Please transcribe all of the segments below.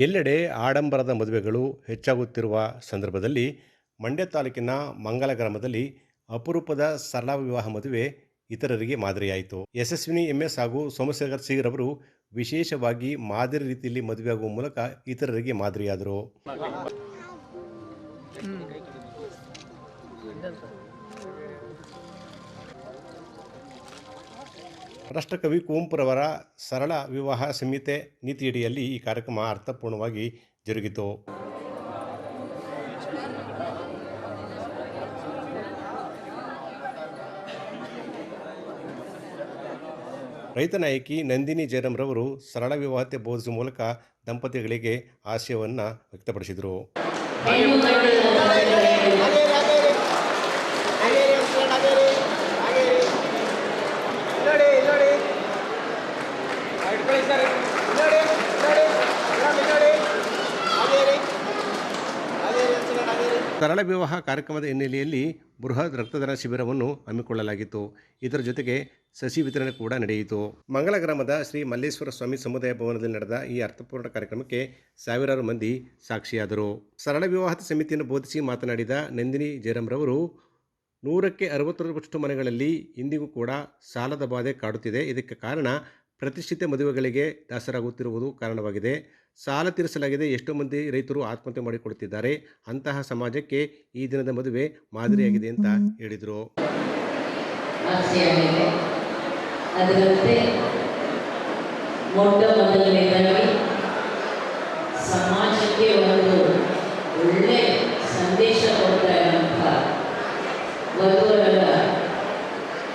ಎಲ್ಲೆಡೆ ಆಡಂಬರದ ಮದುವೆಗಳು ಹೆಚ್ಚಾಗುತ್ತಿರುವ ಸಂದರ್ಭದಲ್ಲಿ ಮಂಡ್ಯ ತಾಲೂಕಿನ ಮಂಗಲ ಗ್ರಾಮದಲ್ಲಿ ಅಪರೂಪದ ಸರಳ ವಿವಾಹ ಮದುವೆ ಇತರರಿಗೆ ಮಾದರಿಯಾಯಿತು. ಯಶಸ್ವಿನಿ ಎಂಎಸ್ ಹಾಗೂ ಸೋಮಶೇಖರ್ ಸಿಂಗ್ ರವರು ವಿಶೇಷವಾಗಿ ಮಾದರಿ ರೀತಿಯಲ್ಲಿ ಮದುವೆಯಾಗುವ ಮೂಲಕ ಇತರರಿಗೆ ಮಾದರಿಯಾದರು. ರಾಷ್ಟ್ರಕವಿ ಕುವೆಂಪುರವರ ಸರಳ ವಿವಾಹ ಸಂಹಿತೆ ನೀತಿಯಡಿಯಲ್ಲಿ ಈ ಕಾರ್ಯಕ್ರಮ ಅರ್ಥಪೂರ್ಣವಾಗಿ ಜರುಗಿತು ರೈತ ನಾಯಕಿ ನಂದಿನಿ ಜಯರಾಮ್ರವರು ಸರಳ ವಿವಾಹತೆ ಬೋಧಿಸುವ ಮೂಲಕ ದಂಪತಿಗಳಿಗೆ ಆಶಯವನ್ನು ವ್ಯಕ್ತಪಡಿಸಿದರು ನೋಡಿ ನೋಡಿ ಇಟ್ಕೊಳ್ಳಿ ಸರ್ ನೋಡಿ ನೋಡಿ ಮೇಡಮ್ ನೋಡಿ ಅದೇ ರೀ ಅದೇ ರೀ ಹಚ್ಚಿಕೊಂಡು ಅದೇ ರೀ ಸರಳ ವಿವಾಹ ಕಾರ್ಯಕ್ರಮದ ಹಿನ್ನೆಲೆಯಲ್ಲಿ ಬೃಹತ್ ರಕ್ತದಾನ ಶಿಬಿರವನ್ನು ಹಮ್ಮಿಕೊಳ್ಳಲಾಗಿತ್ತು. ಇದರ ಜೊತೆಗೆ ಸಸಿ ವಿತರಣೆ ಕೂಡ ನಡೆಯಿತು. ಮಂಗಳ ಗ್ರಾಮದ ಶ್ರೀ ಮಲ್ಲೇಶ್ವರ ಸ್ವಾಮಿ ಸಮುದಾಯ ಭವನದಲ್ಲಿ ನಡೆದ ಈ ಅರ್ಥಪೂರ್ಣ ಕಾರ್ಯಕ್ರಮಕ್ಕೆ ಸಾವಿರಾರು ಮಂದಿ ಸಾಕ್ಷಿಯಾದರು. ಸರಳ ವಿವಾಹದ ಸಮಿತಿಯನ್ನು ಬೋಧಿಸಿ ಮಾತನಾಡಿದ ನಂದಿನಿ ಜಯರಾಮ್ರವರು ನೂರಕ್ಕೆ ಅರವತ್ತರಷ್ಟು ಮನೆಗಳಲ್ಲಿ ಇಂದಿಗೂ ಕೂಡ ಸಾಲದ ಬಾಧೆ ಕಾಡುತ್ತಿದೆ. ಇದಕ್ಕೆ ಕಾರಣ ಪ್ರತಿಷ್ಠಿತ ಮದುವೆಗಳಿಗೆ ದಾಸರಾಗುತ್ತಿರುವುದು ಕಾರಣವಾಗಿದೆ. ಸಾಲ ತೀರಿಸಲಾಗಿದೆ. ಎಷ್ಟೋ ಮಂದಿ ರೈತರು ಆತ್ಮಹತ್ಯೆ ಮಾಡಿಕೊಳ್ಳುತ್ತಿದ್ದಾರೆ. ಅಂತಹ ಸಮಾಜಕ್ಕೆ ಈ ದಿನದ ಮದುವೆ ಮಾದರಿಯಾಗಿದೆ ಅಂತ ಹೇಳಿದರು. ಸಮಾಜಕ್ಕೆ ಒಂದು ಒಳ್ಳೆ ಸಂದೇಶ ಕೊಡ್ತಾ ವಧುವರರ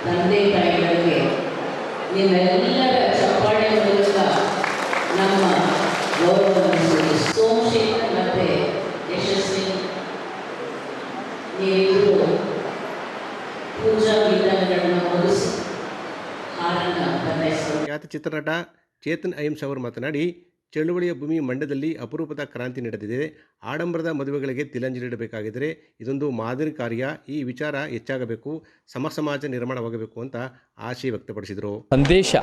ತಂದೆ ತಾಯಿಗಳಿಗೆ ನಿಮ್ಮೆಲ್ಲರ ಚಪ್ಪಾಳೆ ಮೂಲಕ ನಮ್ಮ ಗೌರವವನ್ನು ಸೋಮಶೇಖರ್ ಯಶಸ್ವಿ ನೀವು ಪೂಜಾ ವಿಧಾನಗಳನ್ನು ಮುಗಿಸಿ ಹಾರನ್ನು ಬದಲಾಯಿಸಲು ಖ್ಯಾತ ಚಿತ್ರನಟ ಚೇತನ್ ಅಹಿಂಸ್ ಅವರು ಮಾತನಾಡಿ ಚಳುವಳಿಯ ಭೂಮಿ ಮಂಡ್ಯದಲ್ಲಿ ಅಪರೂಪದ ಕ್ರಾಂತಿ ನಡೆದಿದೆ. ಆಡಂಬರದ ಮದುವೆಗಳಿಗೆ ತಿಲಂಜಲಿ ಇಡಬೇಕಾಗಿದ್ದರೆ ಇದೊಂದು ಮಾದರಿ ಕಾರ್ಯ. ಈ ವಿಚಾರ ಹೆಚ್ಚಾಗಬೇಕು, ಸಮ ಸಮಾಜ ನಿರ್ಮಾಣವಾಗಬೇಕು ಅಂತ ಆಶಯ ವ್ಯಕ್ತಪಡಿಸಿದರು. ಸಂದೇಶ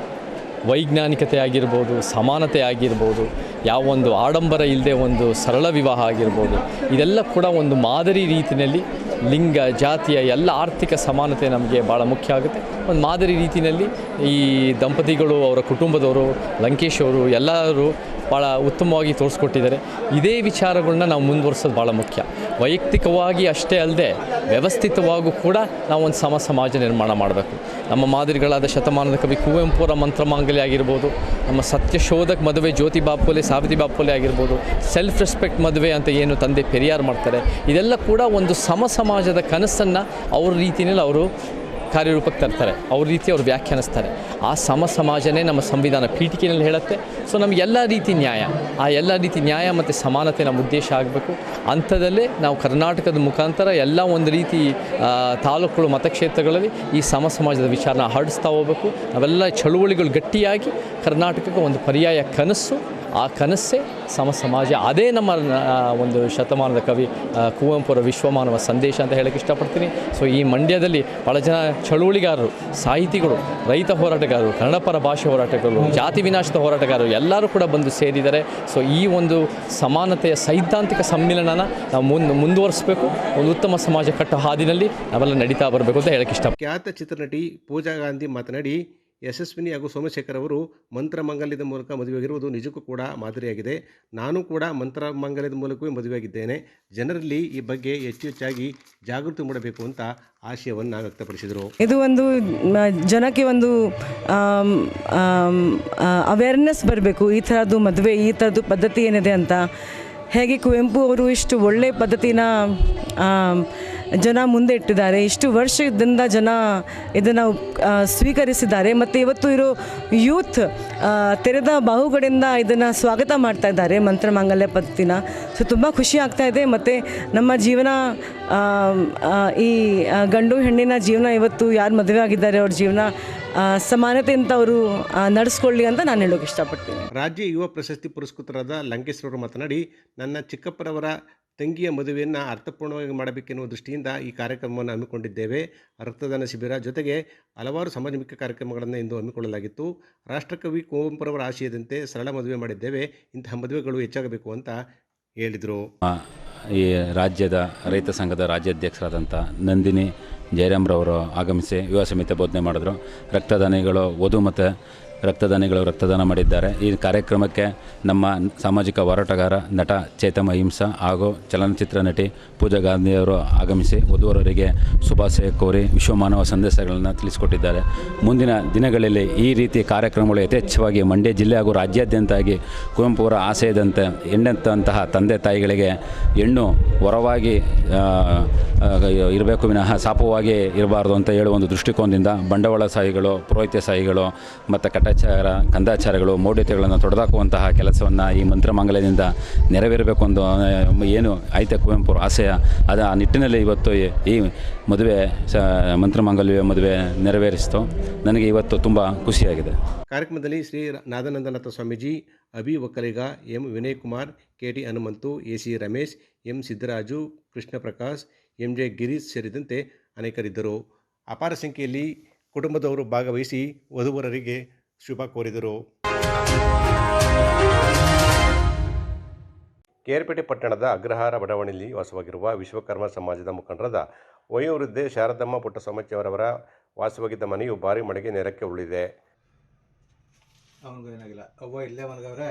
ವೈಜ್ಞಾನಿಕತೆ ಆಗಿರ್ಬೋದು ಸಮಾನತೆ ಆಗಿರ್ಬೋದು ಯಾವ ಒಂದು ಆಡಂಬರ ಇಲ್ಲದೆ ಒಂದು ಸರಳ ವಿವಾಹ ಆಗಿರ್ಬೋದು, ಇದೆಲ್ಲ ಕೂಡ ಒಂದು ಮಾದರಿ ರೀತಿಯಲ್ಲಿ ಲಿಂಗ, ಜಾತಿಯ ಎಲ್ಲ ಆರ್ಥಿಕ ಸಮಾನತೆ ನಮಗೆ ಭಾಳ ಮುಖ್ಯ ಆಗುತ್ತೆ. ಒಂದು ಮಾದರಿ ರೀತಿಯಲ್ಲಿ ಈ ದಂಪತಿಗಳು, ಅವರ ಕುಟುಂಬದವರು, ಲಂಕೇಶ್ ಅವರು ಎಲ್ಲರೂ ಭಾಳ ಉತ್ತಮವಾಗಿ ತೋರಿಸ್ಕೊಟ್ಟಿದ್ದಾರೆ. ಇದೇ ವಿಚಾರಗಳನ್ನ ನಾವು ಮುಂದುವರ್ಸೋದು ಭಾಳ ಮುಖ್ಯ. ವೈಯಕ್ತಿಕವಾಗಿ ಅಷ್ಟೇ ಅಲ್ಲದೆ ವ್ಯವಸ್ಥಿತವಾಗೂ ಕೂಡ ನಾವು ಒಂದು ಸಮ ಸಮಾಜ ನಿರ್ಮಾಣ ಮಾಡಬೇಕು. ನಮ್ಮ ಮಾದರಿಗಳಾದ ಶತಮಾನದ ಕವಿ ಕುವೆಂಪುರ ಮಂತ್ರಮಾಂಗಲಿ ಆಗಿರ್ಬೋದು, ನಮ್ಮ ಸತ್ಯಶೋಧಕ ಮದುವೆ ಜ್ಯೋತಿ ಬಾಪುಲೆ ಸಾವಿತ್ರಿ ಬಾಪುಲೆ ಆಗಿರ್ಬೋದು ಸೆಲ್ಫ್ ರೆಸ್ಪೆಕ್ಟ್ ಮದುವೆ ಅಂತ ಏನು ತಂದೆ ಪೆರಿಯಾರ್ ಮಾಡ್ತಾರೆ, ಇದೆಲ್ಲ ಕೂಡ ಒಂದು ಸಮ ಸಮಾಜದ ಕನಸನ್ನು ಅವ್ರ ರೀತಿಯಲ್ಲಿ ಅವರು ಕಾರ್ಯರೂಪಕ್ಕೆ ತರ್ತಾರೆ. ಅವ್ರ ರೀತಿ ಅವ್ರು ವ್ಯಾಖ್ಯಾನಿಸ್ತಾರೆ. ಆ ಸಮ ಸಮಾಜನೇ ನಮ್ಮ ಸಂವಿಧಾನ ಪೀಠಿಕೆಯಲ್ಲಿ ಹೇಳುತ್ತೆ. ಸೊ ನಮಗೆ ಎಲ್ಲ ರೀತಿ ನ್ಯಾಯ. ಆ ಎಲ್ಲ ರೀತಿ ನ್ಯಾಯ ಮತ್ತು ಸಮಾನತೆ ನಮ್ಮ ಉದ್ದೇಶ ಆಗಬೇಕು. ಅಂಥದಲ್ಲೇ ನಾವು ಕರ್ನಾಟಕದ ಮುಖಾಂತರ ಎಲ್ಲ ಒಂದು ರೀತಿ ತಾಲೂಕುಗಳು, ಮತಕ್ಷೇತ್ರಗಳಲ್ಲಿ ಈ ಸಮ ಸಮಾಜದ ವಿಚಾರನ ಹರಡಿಸ್ತಾ ಹೋಗಬೇಕು. ನಾವೆಲ್ಲ ಚಳುವಳಿಗಳು ಗಟ್ಟಿಯಾಗಿ ಕರ್ನಾಟಕಕ್ಕೆ ಒಂದು ಪರ್ಯಾಯ ಕನಸು ಆ ಕನಸೇ ಸಮ ಸಮಾಜ. ಅದೇ ನಮ್ಮ ಒಂದು ಶತಮಾನದ ಕವಿ ಕುವೆಂಪುರ ವಿಶ್ವಮಾನವ ಸಂದೇಶ ಅಂತ ಹೇಳಕ್ಕೆ ಇಷ್ಟಪಡ್ತೀನಿ. ಸೊ, ಈ ಮಂಡ್ಯದಲ್ಲಿ ಭಾಳ ಜನ ಚಳುವಳಿಗಾರರು, ಸಾಹಿತಿಗಳು, ರೈತ ಹೋರಾಟಗಾರರು ಕನ್ನಡ ಪರ ಭಾಷೆ ಹೋರಾಟಗಾರರು, ಜಾತಿ ವಿನಾಶದ ಹೋರಾಟಗಾರರು ಎಲ್ಲರೂ ಕೂಡ ಬಂದು ಸೇರಿದ್ದಾರೆ. ಸೊ, ಈ ಒಂದು ಸಮಾನತೆಯ ಸೈದ್ಧಾಂತಿಕ ಸಮ್ಮಿಲನನ ನಾವು ಮುಂದೆ, ಮುಂದುವರಿಸಬೇಕು. ಒಂದು ಉತ್ತಮ ಸಮಾಜ ಕಟ್ಟ ಹಾದಿನಲ್ಲಿ ನಾವೆಲ್ಲ ನಡೀತಾ ಬರಬೇಕು ಅಂತ ಹೇಳಕ್ಕೆ ಇಷ್ಟ ಖ್ಯಾತ ಚಿತ್ರನಟಿ ಪೂಜಾ ಗಾಂಧಿ ಮಾತನಾಡಿ ಯಶಸ್ವಿನಿ ಹಾಗೂ ಸೋಮಶೇಖರ್ ಅವರು ಮಂತ್ರಮಂಗಲ್ಯದ ಮೂಲಕ ಮದುವೆಯಾಗಿರುವುದು ನಿಜಕ್ಕೂ ಕೂಡ ಮಾದರಿಯಾಗಿದೆ. ನಾನು ಕೂಡ ಮಂತ್ರಮಂಗಲ್ಯದ ಮೂಲಕವೇ ಮದುವೆಯಾಗಿದ್ದೇನೆ. ಜನರಲ್ಲಿ ಈ ಬಗ್ಗೆ ಹೆಚ್ಚು ಹೆಚ್ಚಾಗಿ ಜಾಗೃತಿ ಮೂಡಬೇಕು ಅಂತ ಆಶಯವನ್ನು ವ್ಯಕ್ತಪಡಿಸಿದರು. ಇದು ಒಂದು ಜನಕ್ಕೆ ಒಂದು ಅವೇರ್ನೆಸ್ ಬರಬೇಕು. ಈ ಥರದ್ದು ಮದುವೆ, ಈ ಥರದ್ದು ಪದ್ಧತಿ ಏನಿದೆ ಅಂತ. ಹೇಗೆ ಕುವೆಂಪು ಅವರು ಇಷ್ಟು ಒಳ್ಳೆಯ ಪದ್ಧತಿನ ಜನ ಮುಂದೆ ಇಟ್ಟಿದ್ದಾರೆ. ಇಷ್ಟು ವರ್ಷದಿಂದ ಜನ ಇದನ್ನು ಸ್ವೀಕರಿಸಿದ್ದಾರೆ. ಮತ್ತು ಇವತ್ತು ಇರೋ ಯೂತ್ ತೆರೆದ ಬಾಹುಗಳಿಂದ ಇದನ್ನು ಸ್ವಾಗತ ಮಾಡ್ತಾ ಇದ್ದಾರೆ ಮಂತ್ರ ಮಾಂಗಲ್ಯ ಪದ್ಧತಿನ. ಸೊ, ತುಂಬ ಖುಷಿ ಆಗ್ತಾ ಇದೆ. ಮತ್ತು ನಮ್ಮ ಜೀವನ ಈ ಗಂಡು ಹೆಣ್ಣಿನ ಜೀವನ ಇವತ್ತು ಯಾರು ಮದುವೆ ಆಗಿದ್ದಾರೆ ಅವ್ರ ಜೀವನ ಸಮಾನತೆಯಿಂದ ಅವರು ನಡೆಸ್ಕೊಳ್ಳಿ ಅಂತ ನಾನು ಹೇಳೋಕೆ ಇಷ್ಟಪಡ್ತೀನಿ. ರಾಜ್ಯ ಯುವ ಪ್ರಶಸ್ತಿ ಪುರಸ್ಕೃತರಾದ ಲಂಕೇಶ್ವರರು ಮಾತನಾಡಿ, ನನ್ನ ಚಿಕ್ಕಪ್ಪರವರ ತಂಗಿಯ ಮದುವೆಯನ್ನು ಅರ್ಥಪೂರ್ಣವಾಗಿ ಮಾಡಬೇಕೆನ್ನುವ ದೃಷ್ಟಿಯಿಂದ ಈ ಕಾರ್ಯಕ್ರಮವನ್ನು ಹಮ್ಮಿಕೊಂಡಿದ್ದೇವೆ. ರಕ್ತದಾನ ಶಿಬಿರ ಜೊತೆಗೆ ಹಲವಾರು ಸಾಮಾಜಿಕ ಕಾರ್ಯಕ್ರಮಗಳನ್ನು ಇಂದು ಹಮ್ಮಿಕೊಳ್ಳಲಾಗಿತ್ತು. ರಾಷ್ಟ್ರಕವಿ ಕುವೆಂಪುರವರ ಆಶಯದಂತೆ ಸರಳ ಮದುವೆ ಮಾಡಿದ್ದೇವೆ. ಇಂತಹ ಮದುವೆಗಳು ಹೆಚ್ಚಾಗಬೇಕು ಅಂತ ಹೇಳಿದರು. ಈ ರಾಜ್ಯದ ರೈತ ಸಂಘದ ರಾಜ್ಯಾಧ್ಯಕ್ಷರಾದಂಥ ನಂದಿನಿ ಜಯರಾಮ್ರವರು ಆಗಮಿಸಿ ವಿವಾಹ ಸಮಿತಿ ಬೋಧನೆ ಮಾಡಿದ್ರು. ರಕ್ತದಾನಿಗಳು ವಧು ಮತ್ತು ರಕ್ತದಾನಿಗಳು ರಕ್ತದಾನ ಮಾಡಿದ್ದಾರೆ. ಈ ಕಾರ್ಯಕ್ರಮಕ್ಕೆ ನಮ್ಮ ಸಾಮಾಜಿಕ ಹೋರಾಟಗಾರ ನಟ ಚೇತಮ ಅಹಿಂಸಾ ಹಾಗೂ ಚಲನಚಿತ್ರ ನಟಿ ಪೂಜಾ ಗಾಂಧಿಯವರು ಆಗಮಿಸಿ ವಧುವರರಿಗೆ ಶುಭಾಶಯ ಕೋರಿ ವಿಶ್ವಮಾನವ ಸಂದೇಶಗಳನ್ನು ತಿಳಿಸಿಕೊಟ್ಟಿದ್ದಾರೆ. ಮುಂದಿನ ದಿನಗಳಲ್ಲಿ ಈ ರೀತಿ ಕಾರ್ಯಕ್ರಮಗಳು ಯಥೇಚ್ಛವಾಗಿ ಮಂಡ್ಯ ಜಿಲ್ಲೆ ಹಾಗೂ ರಾಜ್ಯಾದ್ಯಂತ ಆಗಿ ಕುವೆಂಪು ಅವರ ಆಶಯದಂತೆ ಹೆಣ್ಣಂತಹ ತಂದೆ ತಾಯಿಗಳಿಗೆ ಹೆಣ್ಣು ಹೊರವಾಗಿ ಇರಬೇಕು ವಿನಃ ಸಾಪವಾಗಿ ಇರಬಾರ್ದು ಅಂತ ಹೇಳುವ ಒಂದು ದೃಷ್ಟಿಕೋನದಿಂದ ಬಂಡವಾಳ ಸಾಹಿಗಳು, ಪುರೋಹಿತ್ಯ ಸಾಹಿಗಳು ಕಟಾಚಾರ ಕಂದಾಚಾರಗಳು ಮೌಢ್ಯತೆಗಳನ್ನು ತೊಡೆದಾಕುವಂತಹ ಕೆಲಸವನ್ನು ಈ ಮಂತ್ರಮಾಂಗಲ್ಯದಿಂದ ನೆರವೇರಬೇಕು ಆ, ಏನು ಆಯ್ತ ಕುವೆಂಪು ಆಶಯ ಅದ ಆ ನಿಟ್ಟಿನಲ್ಲಿ ಇವತ್ತು ಈ ಮದುವೆ ಸ ಮಂತ್ರಮಾಂಗಲ್ಯ ಮದುವೆ ನೆರವೇರಿಸಿತು. ನನಗೆ ಇವತ್ತು ತುಂಬ ಖುಷಿಯಾಗಿದೆ. ಕಾರ್ಯಕ್ರಮದಲ್ಲಿ Shri Nadanandanatha Swamiji Abhi Okkaliga M Vinay Kumar K T Hanumanthu A C Ramesh M Siddaraju Krishna Prakash M J Girish ಸೇರಿದಂತೆ ಅನೇಕರಿದ್ದರು. ಅಪಾರ ಸಂಖ್ಯೆಯಲ್ಲಿ ಕುಟುಂಬದವರು ಭಾಗವಹಿಸಿ ವಧುವರರಿಗೆ ಶುಭ ಕೋರಿದರು. ಕೇರ್ಪೇಟೆ ಪಟ್ಟಣದ ಅಗ್ರಹಾರ ಬಡಾವಣೆಯಲ್ಲಿ ವಾಸವಾಗಿರುವ ವಿಶ್ವಕರ್ಮ ಸಮಾಜದ ಮುಖಂಡರಾದ ವಯೋವೃದ್ಧೆ ಶಾರದಮ್ಮ ಪುಟ್ಟಸ್ವಾಮಿಯವರವರ ವಾಸವಾಗಿದ್ದ ಮನೆಯು ಭಾರಿ ಮಳೆಗೆ ನೆರಕ್ಕೆ ಉಳಿದಿದೆ ಅವನಿಗೂ ಏನಾಗಿಲ್ಲ. ಅವ್ವ ಇಲ್ಲೇ ಮಲಗವ್ರೆ.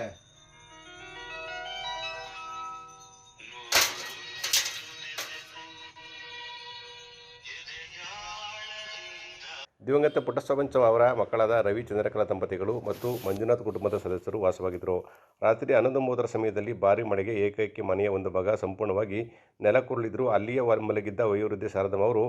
ದಿವಂಗತ ಪುಟ್ಟಸ್ವಾಮಂಚ ಅವರ ಮಕ್ಕಳಾದ ರವಿ ಚಂದ್ರಕಲಾ ದಂಪತಿಗಳು ಮತ್ತು ಮಂಜುನಾಥ್ ಕುಟುಂಬದ ಸದಸ್ಯರು ವಾಸವಾಗಿದ್ದರು. ರಾತ್ರಿ ಹನ್ನೊಂದು ಮೂವತ್ತರ ಸಮಯದಲ್ಲಿ ಭಾರಿ ಮಳೆಗೆ ಏಕೈಕಿ ಮನೆಯ ಒಂದು ಭಾಗ ಸಂಪೂರ್ಣವಾಗಿ ನೆಲಕ್ಕುರುಳಿದ್ರು. ಅಲ್ಲಿಯ ಮಲಗಿದ್ದ ವಯೋವೃದ್ಧಿ ಶಾರದಮ್ಮ ಅವರು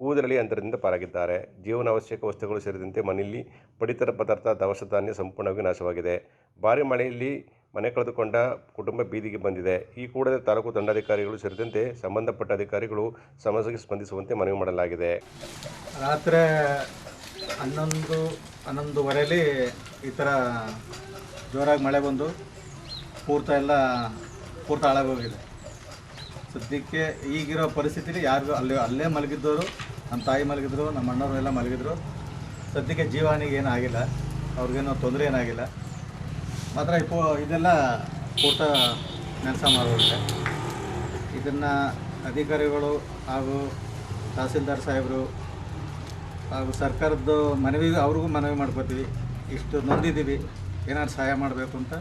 ಕೂದಲಲ್ಲಿ ಅಂತರದಿಂದ ಪಾರಾಗಿದ್ದಾರೆ. ಜೀವನಾವಶ್ಯಕ ವಸ್ತುಗಳು ಸೇರಿದಂತೆ ಮನೆಯಲ್ಲಿ ಪಡಿತರ ಪದಾರ್ಥ, ದವಸ ಧಾನ್ಯ ಸಂಪೂರ್ಣವಾಗಿ ನಾಶವಾಗಿದೆ. ಭಾರಿ ಮಳೆಯಲ್ಲಿ ಮನೆ ಕಳೆದುಕೊಂಡ ಕುಟುಂಬ ಬೀದಿಗೆ ಬಂದಿದೆ. ಈ ಕೂಡಲೇ ತಾಲೂಕು ದಂಡಾಧಿಕಾರಿಗಳು ಸೇರಿದಂತೆ ಸಂಬಂಧಪಟ್ಟ ಅಧಿಕಾರಿಗಳು ಸಮಸ್ಯೆಗೆ ಸ್ಪಂದಿಸುವಂತೆ ಮನವಿ ಮಾಡಲಾಗಿದೆ. ರಾತ್ರಿ ಹನ್ನೊಂದು, ಹನ್ನೊಂದುವರೆಯಲ್ಲಿ ಈ ಥರ ಜೋರಾಗಿ ಮಳೆ ಬಂದು ಪೂರ್ತ ಎಲ್ಲ, ಪೂರ್ತ ಹಾಳಾಗೋಗಿದೆ. ಸದ್ಯಕ್ಕೆ ಈಗಿರೋ ಪರಿಸ್ಥಿತಿಲಿ ಯಾರಿಗೂ ಅಲ್ಲಿ, ಅಲ್ಲೇ ಮಲಗಿದ್ದವರು, ನಮ್ಮ ತಾಯಿ ಮಲಗಿದ್ರು, ನಮ್ಮ ಅಣ್ಣವರು ಎಲ್ಲ ಮಲಗಿದ್ರು. ಸದ್ಯಕ್ಕೆ ಜೀವಾನಿಗೆ ಏನೂ ಆಗಿಲ್ಲ ಅವ್ರಿಗೇನೋ ತೊಂದರೆ ಏನಾಗಿಲ್ಲ. ಮಾತ್ರ ಇಪ್ಪೋ, ಇದೆಲ್ಲ ಫೋಟೋ ನೆಲಸ ಮಾಡೋದಿದೆ ಇದನ್ನು ಅಧಿಕಾರಿಗಳು ಹಾಗೂ ತಹಸೀಲ್ದಾರ್ ಸಾಹೇಬರು ಹಾಗೂ ಸರ್ಕಾರದ್ದು ಮನವಿ, ಅವ್ರಿಗೂ ಮನವಿ ಮಾಡ್ಕೋತೀವಿ. ಇಷ್ಟು ನೊಂದಿದ್ದೀವಿ. ಏನಾದ್ರು ಸಹಾಯ ಮಾಡಬೇಕು ಅಂತ.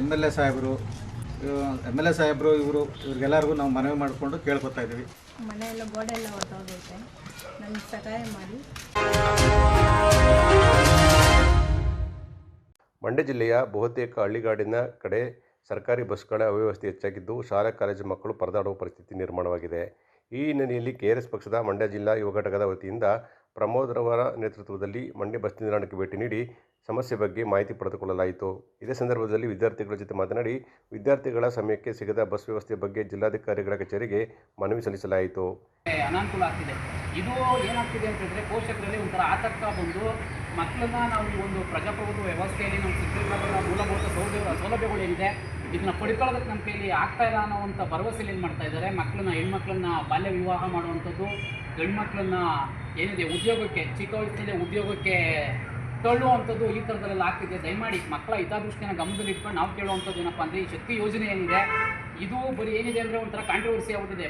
ಎಂ ಎಲ್ ಎ ಸಾಹೇಬರು ಎಂ ಎಲ್ ಎ ಸಾಹೇಬರು, ಇವರು, ಇವ್ರಿಗೆಲ್ಲರಿಗೂ ನಾವು ಮನವಿ ಮಾಡಿಕೊಂಡು ಕೇಳ್ಕೊತಾ ಇದ್ದೀವಿ. ಮನೆಯೆಲ್ಲ ಗೋಡೆಲ್ಲ ನಮ್ಗೆ ನನಗೆ ಸಹಾಯ ಮಾಡಿ. ಮಂಡ್ಯ ಜಿಲ್ಲೆಯ ಬಹುತೇಕ ಹಳ್ಳಿಗಾಡಿನ ಕಡೆ ಸರ್ಕಾರಿ ಬಸ್ಗಳ ಅವ್ಯವಸ್ಥೆ ಹೆಚ್ಚಾಗಿದ್ದು, ಶಾಲಾ, ಕಾಲೇಜು ಮಕ್ಕಳು ಪರದಾಡುವ ಪರಿಸ್ಥಿತಿ ನಿರ್ಮಾಣವಾಗಿದೆ. ಈ ಹಿನ್ನೆಲೆಯಲ್ಲಿ ಎಸ್ ಪಕ್ಷದ ಮಂಡ್ಯ ಜಿಲ್ಲಾ ಯುವ ಘಟಕದ ವತಿಯಿಂದ ಪ್ರಮೋದ್ ರವರ ನೇತೃತ್ವದಲ್ಲಿ ಮಂಡ್ಯ ಬಸ್ ನಿಲ್ದಾಣಕ್ಕೆ ಭೇಟಿ ನೀಡಿ ಸಮಸ್ಯೆ ಬಗ್ಗೆ ಮಾಹಿತಿ ಪಡೆದುಕೊಳ್ಳಲಾಯಿತು. ಇದೇ ಸಂದರ್ಭದಲ್ಲಿ ವಿದ್ಯಾರ್ಥಿಗಳ ಜೊತೆ ಮಾತನಾಡಿ, ವಿದ್ಯಾರ್ಥಿಗಳ ಸಮಯಕ್ಕೆ ಸಿಗದ ಬಸ್ ವ್ಯವಸ್ಥೆ ಬಗ್ಗೆ ಜಿಲ್ಲಾಧಿಕಾರಿಗಳ ಕಚೇರಿಗೆ ಮನವಿ ಸಲ್ಲಿಸಲಾಯಿತು. ಅನಾನುಕೂಲ ಆಗ್ತಿದೆ. ಇದು ಏನಾಗ್ತಿದೆ ಅಂತ ಹೇಳಿದ್ರೆ ಪೋಷಕರಲ್ಲಿ ಒಂಥರ ಆತಂಕ ಬಂದು ಮಕ್ಕಳನ್ನ ನಾವು ಒಂದು ಪ್ರಜಾಪ್ರಭುತ್ವ ವ್ಯವಸ್ಥೆಯಲ್ಲಿ ನಮ್ಮ ಸಿಕ್ಕಿರುವ ಮೂಲಭೂತ ಸೌಲಭ್ಯ, ಸೌಲಭ್ಯಗಳು ಏನಿದೆ, ಇದನ್ನ ಪಡ್ಕೊಳ್ಳೋದಕ್ಕೆ ನಮ್ಮ ಕೈಲಿ ಆಗ್ತಾ ಇಲ್ಲ ಅನ್ನೋವಂಥ ಭರವಸೆಯಲ್ಲಿ ಏನು ಮಾಡ್ತಾ ಇದ್ದಾರೆ? ಮಕ್ಕಳನ್ನ, ಹೆಣ್ಮಕ್ಳನ್ನ ಬಾಲ್ಯ ವಿವಾಹ ಮಾಡುವಂಥದ್ದು, ಗಂಡ್ಮಕ್ಳನ್ನ ಏನಿದೆ, ಉದ್ಯೋಗಕ್ಕೆ, ಚಿಕ್ಕ ವಯಸ್ಸಿನಲ್ಲಿ ಉದ್ಯೋಗಕ್ಕೆ ತಳ್ಳುವಂಥದ್ದು ಈ ಥರದಲ್ಲೆಲ್ಲ ಆಗ್ತಿದೆ. ದಯಮಾಡಿ ಮಕ್ಕಳ ಹಿತಾದೃಷ್ಟಿಯನ್ನು ಗಮನದಲ್ಲಿ ಇಟ್ಕೊಂಡು ನಾವು ಕೇಳುವಂಥದ್ದು ಏನಪ್ಪ ಅಂದರೆ, ಈ ಶಕ್ತಿ ಯೋಜನೆ ಏನಿದೆ, ಇದು ಬರೀ ಏನಿದೆ ಅಂದರೆ ಒಂಥರ ಕಾಂಟ್ರವರ್ಸಿ ಆಗುತ್ತಿದೆ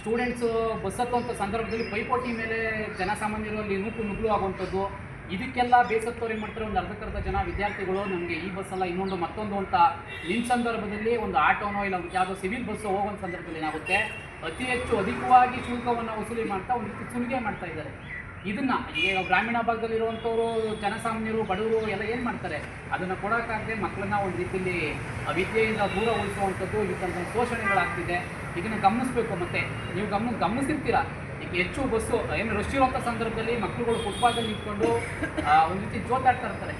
ಸ್ಟೂಡೆಂಟ್ಸು ಬಸ್ ಹತ್ತುವಂಥ ಸಂದರ್ಭದಲ್ಲಿ ಪೈಪೋಟಿ ಮೇಲೆ ಜನಸಾಮಾನ್ಯರಲ್ಲಿ ನೂಕು ನುಗ್ಲು ಆಗುವಂಥದ್ದು. ಇದಕ್ಕೆಲ್ಲ ಬೇಸತ್ತವ್ರು ಏನು ಮಾಡ್ತಾರೆ, ಒಂದು ಅರ್ಧಕ್ಕರ್ಧ ಜನ ವಿದ್ಯಾರ್ಥಿಗಳು ನಮಗೆ ಈ ಬಸ್ಸಲ್ಲ ಇನ್ನೊಂದು ಮತ್ತೊಂದು ಅಂತ ನಿಮ್ಮ ಸಂದರ್ಭದಲ್ಲಿ ಒಂದು ಆಟೋನೋ ಇಲ್ಲ ಯಾವುದೋ ಸಿವಿಲ್ ಬಸ್ಸು ಹೋಗೋ ಸಂದರ್ಭದಲ್ಲಿ ಏನಾಗುತ್ತೆ ಅತಿ ಹೆಚ್ಚು ಅಧಿಕವಾಗಿ ಶುಲ್ಕವನ್ನು ವಸೂಲಿ ಮಾಡ್ತಾ ಒಂದು ರೀತಿ ಸುಲಿಗೆ ಮಾಡ್ತಾ ಇದ್ದಾರೆ. ಇದನ್ನ ಈಗ ಗ್ರಾಮೀಣ ಭಾಗದಲ್ಲಿರುವಂಥವರು ಜನಸಾಮಾನ್ಯರು, ಬಡವರು ಎಲ್ಲ ಏನು ಮಾಡ್ತಾರೆ? ಅದನ್ನು ಕೊಡೋಕ್ಕಾಗದೆ ಮಕ್ಕಳನ್ನ ಒಂದು ರೀತಿಯಲ್ಲಿ ವಿದ್ಯೆಯಿಂದ ದೂರ ಉಳಿಸುವಂಥದ್ದು ಈ ಶೋಷಣೆಗಳಾಗ್ತಿದೆ. ಇದನ್ನು ಗಮನಿಸಬೇಕು ಮತ್ತೆ. ನೀವು ಗಮನ ಗಮನಿಸಿರ್ತೀರ? ಈಗ ಹೆಚ್ಚು ಬಸ್ಸು, ಏನು ರಶ್ ಇರುವಂಥ ಸಂದರ್ಭದಲ್ಲಿ ಮಕ್ಕಳುಗಳು ಫುಟ್ಪಾತಲ್ಲಿ ನಿಂತ್ಕೊಂಡು ಒಂದು ರೀತಿ ಜೋತಾಡ್ತಾ ಇರ್ತಾರೆ.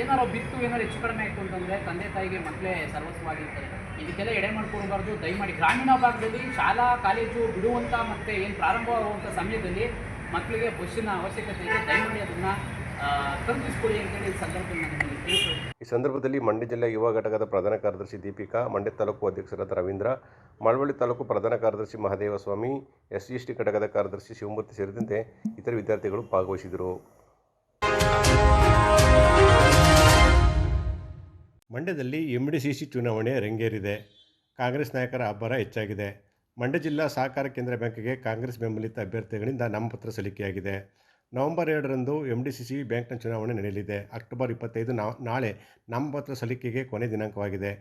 ಏನಾರೋ ಬಿತ್ತು ಏನಾರು ಹೆಚ್ಚು ಕಡಿಮೆ ಆಯಿತು ಅಂತಂದರೆ ತಂದೆ ತಾಯಿಗೆ ಮಕ್ಕಳೇ ಸರ್ವಸ್ವವಾಗಿರ್ತಾರೆ. ಇದಕ್ಕೆಲ್ಲ ಎಡೆ ಮಾಡ್ಕೊಳ್ಬಾರ್ದು. ದಯಮಾಡಿ ಗ್ರಾಮೀಣ ಭಾಗದಲ್ಲಿ ಶಾಲಾ, ಕಾಲೇಜು ಬಿಡುವಂಥ ಮತ್ತು ಏನು ಪ್ರಾರಂಭವಾಗುವಂಥ ಸಮಯದಲ್ಲಿ ಮಕ್ಕಳಿಗೆ ಬಸ್ಸಿನ ಅವಶ್ಯಕತೆ ಇದೆ. ದಯಮಾಡಿ ಅದನ್ನು ಕಲ್ಪಿಸ್ಕೊಳ್ಳಿ ಅಂತೇಳಿ ಈ ಸಂದರ್ಭದಲ್ಲಿ ಈ ಸಂದರ್ಭದಲ್ಲಿ ಮಂಡ್ಯ ಜಿಲ್ಲೆ ಯುವ ಘಟಕದ ಪ್ರಧಾನ ಕಾರ್ಯದರ್ಶಿ ದೀಪಿಕಾ, ಮಂಡ್ಯ ತಾಲೂಕು ಅಧ್ಯಕ್ಷರಾದ ರವೀಂದ್ರ, ಮಳವಳ್ಳಿ ತಾಲೂಕು ಪ್ರಧಾನ ಕಾರ್ಯದರ್ಶಿ ಮಹದೇವಸ್ವಾಮಿ ಎಸ್ ಎಸ್ ಟಿ ಘಟಕದ ಕಾರ್ಯದರ್ಶಿ ಶಿವಮೂರ್ತಿ ಸೇರಿದಂತೆ ಇತರ ವಿದ್ಯಾರ್ಥಿಗಳು ಭಾಗವಹಿಸಿದರು. ಮಂಡ್ಯದಲ್ಲಿ ಎಂ ಡಿ ಸಿ ಸಿ ಚುನಾವಣೆ ರಂಗೇರಿದೆ. ಕಾಂಗ್ರೆಸ್ ನಾಯಕರ ಅಬ್ಬರ ಹೆಚ್ಚಾಗಿದೆ. ಮಂಡ್ಯ ಜಿಲ್ಲಾ ಸಹಕಾರ ಕೇಂದ್ರ ಬ್ಯಾಂಕಿಗೆ ಕಾಂಗ್ರೆಸ್ ಬೆಂಬಲಿತ ಅಭ್ಯರ್ಥಿಗಳಿಂದ ನಾಮಪತ್ರ ಸಲ್ಲಿಕೆಯಾಗಿದೆ. ನವೆಂಬರ್ ಎರಡರಂದು ಎಂ ಡಿ ಸಿ ಸಿ ಬ್ಯಾಂಕ್ನ ಚುನಾವಣೆ ನಡೆಯಲಿದೆ. ಅಕ್ಟೋಬರ್ ಇಪ್ಪತ್ತೈದು ನಾಳೆ ನಾಮಪತ್ರ ಸಲ್ಲಿಕೆಗೆ ಕೊನೆ ದಿನಾಂಕವಾಗಿದೆ.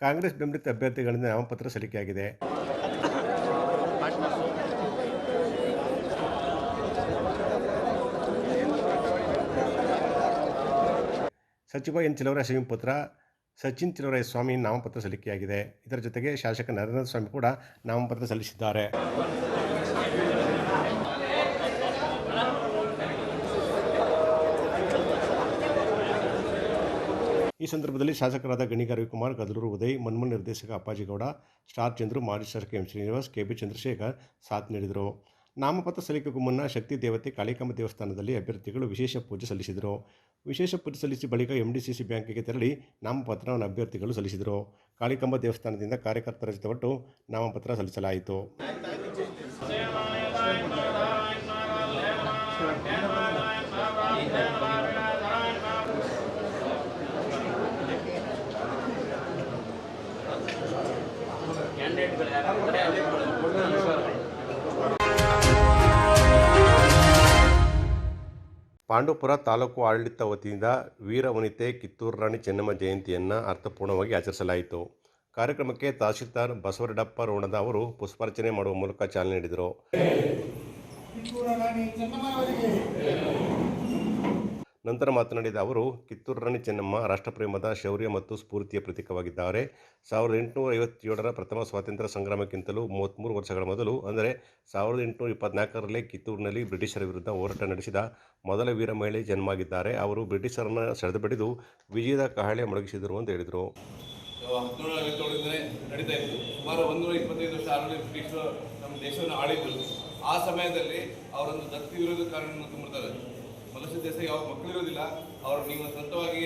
ಕಾಂಗ್ರೆಸ್ ಬೆಂಬಲಿತ ಅಭ್ಯರ್ಥಿಗಳಿಂದ ನಾಮಪತ್ರ ಸಲ್ಲಿಕೆಯಾಗಿದೆ. ಸಚಿವ ಎನ್ ಚಿಲವರಾಯ ಪುತ್ರ ಸಚಿನ್ ಸ್ವಾಮಿ ನಾಮಪತ್ರ ಸಲ್ಲಿಕೆಯಾಗಿದೆ. ಇದರ ಜೊತೆಗೆ ಶಾಸಕ ನರೇಂದ್ರ ಸ್ವಾಮಿ ಕೂಡ ನಾಮಪತ್ರ ಸಲ್ಲಿಸಿದ್ದಾರೆ. ಈ ಸಂದರ್ಭದಲ್ಲಿ ಶಾಸಕರಾದ ಗಣಿಗ ರವಿಕುಮಾರ್, ಗದಲೂರು ಉದಯ್, ಮನ್ಮನ್ ನಿರ್ದೇಶಕ ಅಪ್ಪಾಜಿಗೌಡ ಸ್ಟಾರ್ ಚಂದ್ರು, ಮಾಜಿ ಶಾಸಕ M Srinivas K B Chandrashekar ಸಾಥ್ ನೀಡಿದರು. ನಾಮಪತ್ರ ಸಲ್ಲಿಕೆಗೂ ಮುನ್ನ ಶಕ್ತಿ ದೇವತೆ, ಕಾಳಿಕಾಂಬ ದೇವಸ್ಥಾನದಲ್ಲಿ ಅಭ್ಯರ್ಥಿಗಳು ವಿಶೇಷ ಪೂಜೆ ಸಲ್ಲಿಸಿದರು. ವಿಶೇಷ ಪೂಜೆ ಸಲ್ಲಿಸಿ ಬಳಿಕ ಎಂಡಿಸಿಸಿ ಬ್ಯಾಂಕಿಗೆ ತೆರಳಿ ನಾಮಪತ್ರವನ್ನು ಅಭ್ಯರ್ಥಿಗಳು ಸಲ್ಲಿಸಿದರು. ಕಾಳಿಕಂಬ ದೇವಸ್ಥಾನದಿಂದ ಕಾರ್ಯಕರ್ತರ ಜೊತೆ ಒಟ್ಟು ನಾಮಪತ್ರ ಸಲ್ಲಿಸಲಾಯಿತು. ಪಾಂಡವಪುರ ತಾಲೂಕು ಆಡಳಿತ ವತಿಯಿಂದ ವೀರವನಿತೆ ಕಿತ್ತೂರು ರಾಣಿ ಚೆನ್ನಮ್ಮ ಜಯಂತಿಯನ್ನು ಅರ್ಥಪೂರ್ಣವಾಗಿ ಆಚರಿಸಲಾಯಿತು. ಕಾರ್ಯಕ್ರಮಕ್ಕೆ ತಹಶೀಲ್ದಾರ್ ಬಸವರಡಪ್ಪ ರೋಣದ ಅವರು ಪುಷ್ಪಾರ್ಚನೆ ಮಾಡುವ ಮೂಲಕ ಚಾಲನೆ ನೀಡಿದರು. ನಂತರ ಮಾತನಾಡಿದ ಅವರು, ಕಿತ್ತೂರು ರಾಣಿ ಚೆನ್ನಮ್ಮ ರಾಷ್ಟ್ರಪ್ರೇಮದ ಶೌರ್ಯ ಮತ್ತು ಸ್ಫೂರ್ತಿಯ ಪ್ರತೀಕವಾಗಿದ್ದಾರೆ. ಸಾವಿರದ ಎಂಟುನೂರ ಐವತ್ತೇಳರ ಪ್ರಥಮ ಸ್ವಾತಂತ್ರ್ಯ ಸಂಗ್ರಾಮಕ್ಕಿಂತಲೂ ಮೂವತ್ತ್ಮೂರು ವರ್ಷಗಳ ಮೊದಲು, ಅಂದರೆ ಸಾವಿರದ ಎಂಟುನೂರ ಇಪ್ಪತ್ನಾಲ್ಕರಲ್ಲೇ ಕಿತ್ತೂರಿನಲ್ಲಿ ಬ್ರಿಟಿಷರ ವಿರುದ್ಧ ಹೋರಾಟ ನಡೆಸಿದ ಮೊದಲ ವೀರ ಮಹಿಳೆ ಜನ್ಮಾಗಿದ್ದಾರೆ. ಅವರು ಬ್ರಿಟಿಷರನ್ನು ಸೆಳೆದುಬಿಡಿದು ವಿಜಯದ ಕಹಳೆ ಮೊಳಗಿಸಿದರು ಅಂತ ಹೇಳಿದರು. ಆ ಸಮಯದಲ್ಲಿ ಅವರೊಂದು ದತ್ತಿ ವಿರೋಧ ಕಾರಣವನ್ನು ತುಂಬಿರ್ತಾರೆ. ಮನುಷ್ಯ ದೇಶ ಯಾವ ಮಕ್ಕಳಿರೋದಿಲ್ಲ ಅವರು ನಿಮ್ಮ ಸ್ವಂತವಾಗಿ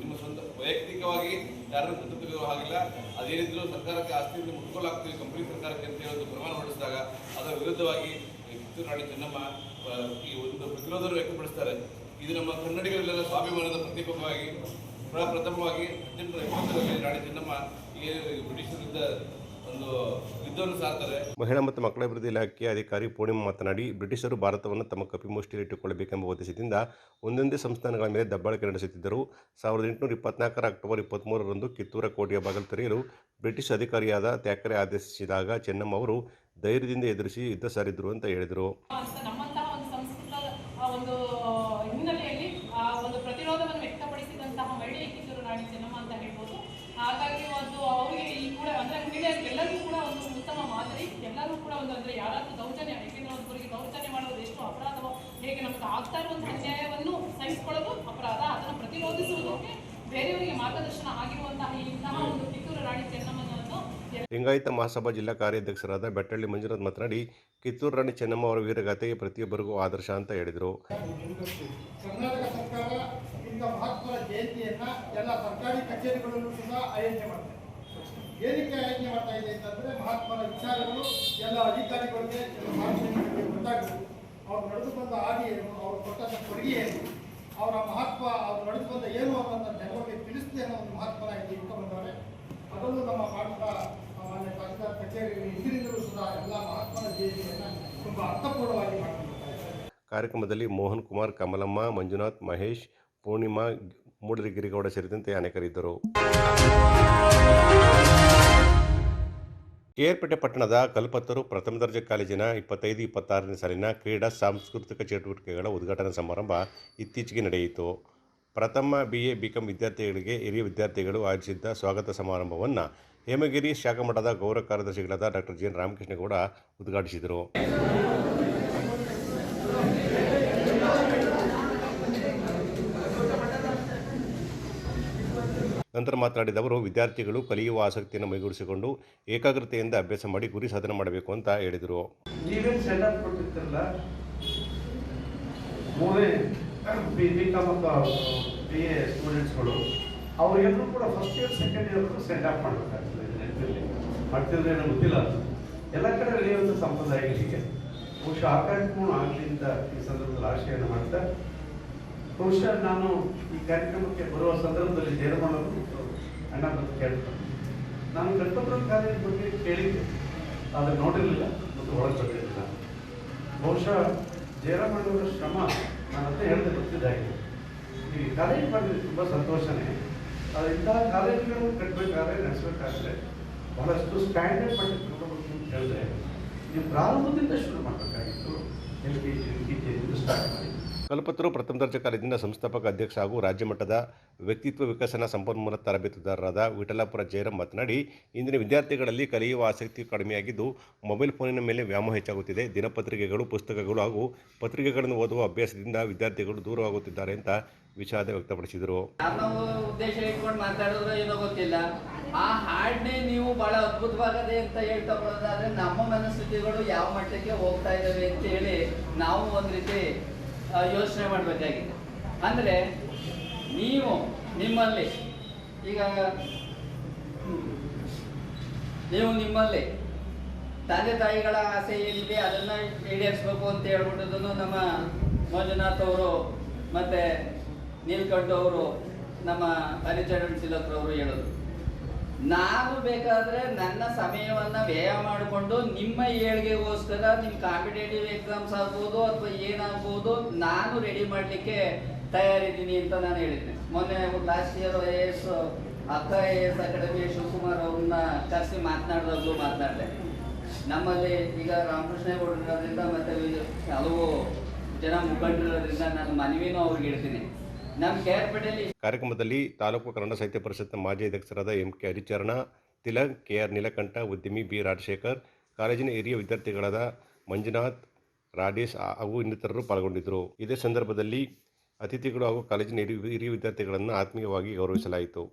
ನಿಮ್ಮ ಸ್ವಂತ ವೈಯಕ್ತಿಕವಾಗಿ ಯಾರನ್ನು ಸ್ವಂತ ತೆಗೆಯುವ ಹಾಗಿಲ್ಲ ಅದೇನಿದ್ರು ಸರ್ಕಾರಕ್ಕೆ ಆಸ್ತಿಯಿಂದ ಮುಟ್ಕೊಳ್ಳಾಗ್ತೀವಿ ಕಂಪನಿ ಸರ್ಕಾರಕ್ಕೆ ಅಂತ ಹೇಳಿ ಪ್ರಮಾಣ ಹೊರಡಿಸಿದಾಗ ಅದರ ವಿರುದ್ಧವಾಗಿ ಕಿತ್ತೂರು ರಾಣಿ ಚೆನ್ನಮ್ಮ ಈ ಒಂದು ಪ್ರತಿರೋಧವನ್ನು ವ್ಯಕ್ತಪಡಿಸ್ತಾರೆ. ಇದು ನಮ್ಮ ಕನ್ನಡಿಗರೆಲ್ಲ ಸ್ವಾಭಿಮಾನದ ಪ್ರತಿಪಕವಾಗಿ ಪ್ರಪ್ರಥಮವಾಗಿ ಹದಿನೆಂಟುನೂರ ಇಪ್ಪತ್ತರಲ್ಲಿ ರಾಣಿ ಚೆನ್ನಮ್ಮ, ಈ ಬ್ರಿಟಿಷ್ ವಿರುದ್ಧ ಒಂದು ಯುದ್ಧವನ್ನು ಸಾರ್ತಾರೆ. ಮಹಿಳಾ ಮತ್ತು ಮಕ್ಕಳ ಅಭಿವೃದ್ಧಿ ಇಲಾಖೆಯ ಅಧಿಕಾರಿ ಪೂರ್ಣಿಮಾ ಮಾತನಾಡಿ ಬ್ರಿಟಿಷರು ಭಾರತವನ್ನು ತಮ್ಮ ಕಪಿಮುಷ್ಟಿಯಲ್ಲಿಟ್ಟುಕೊಳ್ಳಬೇಕೆಂಬ ಉದ್ದೇಶದಿಂದ ಒಂದೊಂದೇ ಸಂಸ್ಥಾನಗಳ ಮೇಲೆ ದಬ್ಬಾಳಿಕೆ ನಡೆಸುತ್ತಿದ್ದರು. ಸಾವಿರದ ಎಂಟುನೂರ ಇಪ್ಪತ್ನಾಲ್ಕರ ಅಕ್ಟೋಬರ್ ಇಪ್ಪತ್ತ್ಮೂರರಂದು ಕಿತ್ತೂರ ಕೋಟೆಯ ಬಾಗಿಲು ತೆರೆಯಲು ಬ್ರಿಟಿಷ್ ಅಧಿಕಾರಿಯಾದ ತ್ಯಾಕರೆ ಆದೇಶಿಸಿದಾಗ ಚೆನ್ನಮ್ಮ ಅವರು ಧೈರ್ಯದಿಂದ ಎದುರಿಸಿ ಯುದ್ಧ ಸಾರಿದ್ರು ಅಂತ ಹೇಳಿದರು ಅಂತ ನಮ್ಮಂತಹ ಒಂದು ಸಂಸ್ಕೃತ ಆ ಒಂದು ಹಿನ್ನೆಲೆಯಲ್ಲಿ ಆ ಒಂದು ಪ್ರತಿರೋಧವನ್ನು ವ್ಯಕ್ತಪಡಿಸಿದಂತಹ ಮಹಿಳೆ ಕಿತ್ತೂರು ರಾಣಿ ಚೆನ್ನಮ್ಮ ಅಂತ ಹೇಳ್ಬೋದು ಹಾಗಾಗಿ ಒಂದು ಅವರಿಗೆ ಈ ಕೂಡ ಅಂದ್ರೆ ಮಹಿಳೆಯರಿಗೆ ಎಲ್ಲರಿಗೂ ಕೂಡ ಒಂದು ಉತ್ತಮ ಮಾದರಿ. ಎಲ್ಲರೂ ಕೂಡ ಒಂದು ಅಂದ್ರೆ ಯಾರಾದ್ರೂ ದೌರ್ಜನ್ಯ ಯಾಕೆಂದ್ರೆ ಒಬ್ಬರಿಗೆ ದೌರ್ಜನ್ಯ ಮಾಡೋದು ಎಷ್ಟು ಅಪರಾಧವೋ ಹೇಗೆ ನಮ್ಗೆ ಆಗ್ತಾ ಇರುವಂತಹ ಅನ್ಯಾಯವನ್ನು ಸಹಿಸಿಕೊಳ್ಳೋದು ಅಪರಾಧ. ಅದನ್ನು ಪ್ರತಿರೋಧಿಸುವುದಕ್ಕೆ ಬೇರೆಯವರಿಗೆ ಮಾರ್ಗದರ್ಶನ ಆಗಿರುವಂತಹ ಇಂತಹ ಒಂದು ಕಿತ್ತೂರು ರಾಣಿ ಚೆನ್ನಮ್ಮನನ್ನು ಲಿಂಗಾಯತ ಮಹಾಸಭಾ ಜಿಲ್ಲಾ ಕಾರ್ಯಾಧ್ಯಕ್ಷರಾದ ಬೆಟ್ಟಳ್ಳಿ ಮಂಜುನಾಥ್ ಮಾತನಾಡಿ ಕಿತ್ತೂರು ರಾಣಿ ಚೆನ್ನಮ್ಮ ಅವರ ವೀರಗಾಥೆಗೆ ಪ್ರತಿಯೊಬ್ಬರಿಗೂ ಆದರ್ಶ ಅಂತ ಹೇಳಿದರು. ಕರ್ನಾಟಕ ಸರ್ಕಾರ ಇಂಥ ಮಹತ್ವದ ಜಯಂತಿಯನ್ನ ಎಲ್ಲ ಸರ್ಕಾರಿ ಕಚೇರಿಗಳಲ್ಲೂ ಸಹ ಆಯೋಜನೆ ಮಾಡ್ತಾರೆ ಏನಕ್ಕೆ ಆಯ್ಕೆ ಮಾಡ್ತಾ ಇದೆ ಅಂತಂದ್ರೆ ಮಹಾತ್ಮರ ವಿಚಾರಗಳು ಎಲ್ಲ ಅಧಿಕಾರಿಗಳಿಗೆ ಗೊತ್ತಾಗಬೇಕು. ಅವ್ರು ನಡೆದು ಬಂದ ಹಾದಿ ಏನು ಅವ್ರು ಕೊಟ್ಟಂತ ಕೊಡುಗೆ ಏನು? ಅವರ ಮಹತ್ವ ಅವ್ರು ನಡೆದು ಬಂದ ಏನು ಅನ್ನೋದನ್ನ ಜನರಿಗೆ ತಿಳಿಸ್ತೇ ಅನ್ನೋ ಒಂದು ಮಹತ್ವನ ಇಲ್ಲಿ ಇಟ್ಕೊಂಡಿದ್ದಾರೆ. ಅದರಲ್ಲೂ ನಮ್ಮ ಪಾಠದ ಮಾನ್ಯ ತಹಸೀಲ್ದಾರ್ ಕಚೇರಿ ಹಿಂದಿನಿಂದಲೂ ಸಹ ಎಲ್ಲ ಮಹತ್ವದ ಜಯಂತಿಯನ್ನ ತುಂಬಾ ಅರ್ಥಪೂರ್ಣವಾಗಿ ಮಾಡ್ತಾರೆ ಕಾರ್ಯಕ್ರಮದಲ್ಲಿ ಮೋಹನ್ ಕುಮಾರ್ ಕಮಲಮ್ಮ, ಮಂಜುನಾಥ್ ಮಹೇಶ್, ಪೂರ್ಣಿಮಾ ಮೂಡರಿಗಿರಿಗೌಡ ಸೇರಿದಂತೆ ಅನೇಕರಿದ್ದರು. ಕೇರ್ಪೇಟೆ ಪಟ್ಟಣದ ಕಲ್ಪತ್ತರು ಪ್ರಥಮ ದರ್ಜೆ ಕಾಲೇಜಿನ ಇಪ್ಪತ್ತೈದು, ಇಪ್ಪತ್ತಾರನೇ ಸಾಲಿನ ಕ್ರೀಡಾ ಸಾಂಸ್ಕೃತಿಕ ಚಟುವಟಿಕೆಗಳ ಉದ್ಘಾಟನಾ ಸಮಾರಂಭ ಇತ್ತೀಚೆಗೆ ನಡೆಯಿತು. ಪ್ರಥಮ ಬಿ ಎ ಬಿ ಕಾಂ ವಿದ್ಯಾರ್ಥಿಗಳಿಗೆ ಹಿರಿಯ ವಿದ್ಯಾರ್ಥಿಗಳು ಆಯೋಜಿಸಿದ್ದ ಸ್ವಾಗತ ಸಮಾರಂಭವನ್ನು ಹೇಮಗಿರಿ ಶಾಖಮಠದ ಗೌರವ ಕಾರ್ಯದರ್ಶಿಗಳಾದ ಡಾಕ್ಟರ್ ಜಿ ಎನ್ ರಾಮಕೃಷ್ಣಗೌಡ ಉದ್ಘಾಟಿಸಿದರು. ನಂತರ ಮಾತನಾಡಿದ ಅವರು, ವಿದ್ಯಾರ್ಥಿಗಳು ಕಲಿಯುವ ಆಸಕ್ತಿಯನ್ನು ಮೈಗೂಡಿಸಿಕೊಂಡು ಏಕಾಗ್ರತೆಯಿಂದ ಅಭ್ಯಾಸ ಮಾಡಿ ಗುರಿ ಸಾಧನೆ ಮಾಡಬೇಕು ಅಂತ ಹೇಳಿದರು. ಅವರಿಗೆಲ್ಲರೂ ಕೂಡ first year second year send off ಮಾಡಬೇಕಾಗ್ತದೆ ಮಾಡ್ತಿದ್ರೆ ಏನೋ ಗೊತ್ತಿಲ್ಲ. ಎಲ್ಲ ಕಡೆ ನಡೆಯುವಂಥ ಸಂಪ್ರದಾಯ ಹೀಗೆ. ಬಹುಶಃ ಆ ಕಾರ್ಯಕ್ರಮ ಆಗಲಿ ಈ ಸಂದರ್ಭದಲ್ಲಿ ಆಶಯನ ಮಾಡ್ತಾ ಬಹುಶಃ ನಾನು ಈ ಕಾರ್ಯಕ್ರಮಕ್ಕೆ ಬರುವ ಸಂದರ್ಭದಲ್ಲಿ ಜಯರಮಣ್ಣವರು ಮತ್ತು ಅಣ್ಣ ಬಂದು ಕೇಳ್ತಾರೆ. ನಾನು ಕಲ್ಪತರು ಕಾಲೇಜ್ ಬಗ್ಗೆ ಕೇಳಿದ್ದೆ. ಆದರೆ ನೋಡಿರಲಿಲ್ಲ ಮತ್ತು ಒಳಗೆ ಬಂದಿರಲಿಲ್ಲ. ಬಹುಶಃ ಜಯರಾಮಣ್ಣವರ ಶ್ರಮ ನಾನು ಅಂತ ಹೇಳಿದೆ ಗೊತ್ತಿದ್ದಾಗಿದೆ ಈ ಕಾಲೇಜ್ ಮಾಡಿದ್ರೆ ತುಂಬ ಸಂತೋಷನೇ. ಆದರೆ ಇಂತಹ ಕಾಲೇಜುಗಳನ್ನು ಕಟ್ಟಬೇಕಾದ್ರೆ ನಡೆಸಬೇಕಾದ್ರೆ ಬಹಳಷ್ಟು ಸ್ಟ್ಯಾಂಡರ್ಡ್ ತಗೊಂಡ್ಬರ್ಬೇಕು ಅಂತ ಹೇಳಿದ್ರೆ ನೀವು ಪ್ರಾರಂಭದಿಂದ ಶುರು ಮಾಡಬೇಕಾಗಿತ್ತು. L K G, U K ಜಿಯಿಂದ start ಮಾಡಿ ಕಲ್ಪತರು ಪ್ರಥಮ ದರ್ಜೆ ಕಾಲೇಜಿನ ಸಂಸ್ಥಾಪಕ ಅಧ್ಯಕ್ಷ ಹಾಗೂ ರಾಜ್ಯ ಮಟ್ಟದ ವ್ಯಕ್ತಿತ್ವ ವಿಕಸನ ಸಂಪನ್ಮೂಲ ತರಬೇತುದಾರರಾದ ವಿಠಲಾಪುರ ಜಯರಾಮ್ ಮಾತನಾಡಿ, ಇಂದಿನ ವಿದ್ಯಾರ್ಥಿಗಳಲ್ಲಿ ಕಲಿಯುವ ಆಸಕ್ತಿ ಕಡಿಮೆಯಾಗಿದ್ದು, ಮೊಬೈಲ್ ಫೋನಿನ ಮೇಲೆ ವ್ಯಾಮೋಹ ಹೆಚ್ಚಾಗುತ್ತಿದೆ. ದಿನಪತ್ರಿಕೆಗಳು, ಪುಸ್ತಕಗಳು ಹಾಗೂ ಪತ್ರಿಕೆಗಳನ್ನು ಓದುವ ಅಭ್ಯಾಸದಿಂದ ವಿದ್ಯಾರ್ಥಿಗಳು ದೂರವಾಗುತ್ತಿದ್ದಾರೆ ಅಂತ ವಿಷಾದ ವ್ಯಕ್ತಪಡಿಸಿದರು. ಆ ಹಾಡನೆ ನೀವು ಬಹಳ ಅದ್ಭುತವಾಗದೆ ಅಂತ ಹೇಳ್ತಾ ನಮ್ಮ ಮನಸ್ಥಿತಿಗಳು ಯಾವ ಮಟ್ಟಕ್ಕೆ ಹೋಗ್ತಾ ಇದ್ದಾವೆ ಅಂತ ಹೇಳಿ ನಾವು ಒಂದ್ ರೀತಿ ಯೋಚನೆ ಮಾಡಬೇಕಾಗಿದೆ. ಅಂದರೆ ನೀವು ನಿಮ್ಮಲ್ಲಿ, ಈಗ ನೀವು ನಿಮ್ಮಲ್ಲಿ ತಂದೆ ತಾಯಿಗಳ ಆಸೆ ಏನಿದೆ ಅದನ್ನು ಈಡೇರಿಸ್ಬೇಕು ಅಂತ ಹೇಳ್ಬಿಟ್ಟದನ್ನು ನಮ್ಮ ಮಂಜುನಾಥ್ ಅವರು ಮತ್ತು ನೀಲ್ಕಂಠ ಅವರು ನಮ್ಮ ಹರಿಚರಣ್ ತಿಲಕ್ರವರು ಹೇಳಿದ್ರು ನಾನು ಬೇಕಾದ್ರೆ ನನ್ನ ಸಮಯವನ್ನ ವ್ಯಯ ಮಾಡಿಕೊಂಡು ನಿಮ್ಮ ಏಳ್ಗೆಗೋಸ್ಕರ ನಿಮ್ಮ ಕಾಂಪಿಟೇಟಿವ್ ಎಕ್ಸಾಮ್ಸ್ ಆಗ್ಬೋದು ಅಥವಾ ಏನಾಗ್ಬೋದು ನಾನು ರೆಡಿ ಮಾಡಲಿಕ್ಕೆ ತಯಾರಿದ್ದೀನಿ ಅಂತ ನಾನು ಹೇಳಿದ್ದೆ. ಮೊನ್ನೆ ಲಾಸ್ಟ್ ಇಯರ್ ಐ ಎಸ್ ಅಕ್ಕ ಐ ಎಸ್ ಅಕಾಡೆಮಿ ಶಿವಕುಮಾರ್ ಅವ್ರನ್ನ ಕರೆಸಿ ಮಾತನಾಡಿದಾಗಲೂ ಮಾತನಾಡಿದೆ. ನಮ್ಮಲ್ಲಿ ಈಗ ರಾಮಕೃಷ್ಣ ಇರೋದ್ರಿಂದ ಮತ್ತೆ ಹಲವು ಜನ ಮುಖಂಡರಿರೋದ್ರಿಂದ ನಾನು ಮನವಿನೂ ಅವ್ರಿಗೆ ಹೇಳ್ತೀನಿ ಕಾರ್ಯಕ್ರಮದಲ್ಲಿ ತಾಲೂಕು ಕನ್ನಡ ಸಾಹಿತ್ಯ ಪರಿಷತ್ ಮಾಜಿ ಅಧ್ಯಕ್ಷರಾದ ಎಂ ಕೆ ಹರಿಚರಣ ತಿಲಂಗ್ ಕೆ ಆರ್ ನೀಲಕಂಠ, ಉದ್ಯಮಿ ಬಿ ರಾಜಶೇಖರ್, ಕಾಲೇಜಿನ ಹಿರಿಯ ವಿದ್ಯಾರ್ಥಿಗಳಾದ ಮಂಜುನಾಥ್ ರಾಡೇಶ್ ಹಾಗೂ ಇನ್ನಿತರರು ಪಾಲ್ಗೊಂಡಿದ್ದರು. ಇದೇ ಸಂದರ್ಭದಲ್ಲಿ ಅತಿಥಿಗಳು ಹಾಗೂ ಕಾಲೇಜಿನ ಹಿರಿಯ ವಿದ್ಯಾರ್ಥಿಗಳನ್ನು ಆತ್ಮೀಯವಾಗಿ ಗೌರವಿಸಲಾಯಿತು.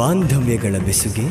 ಬಾಂಧವ್ಯಗಳ ಬೆಸುಗೆ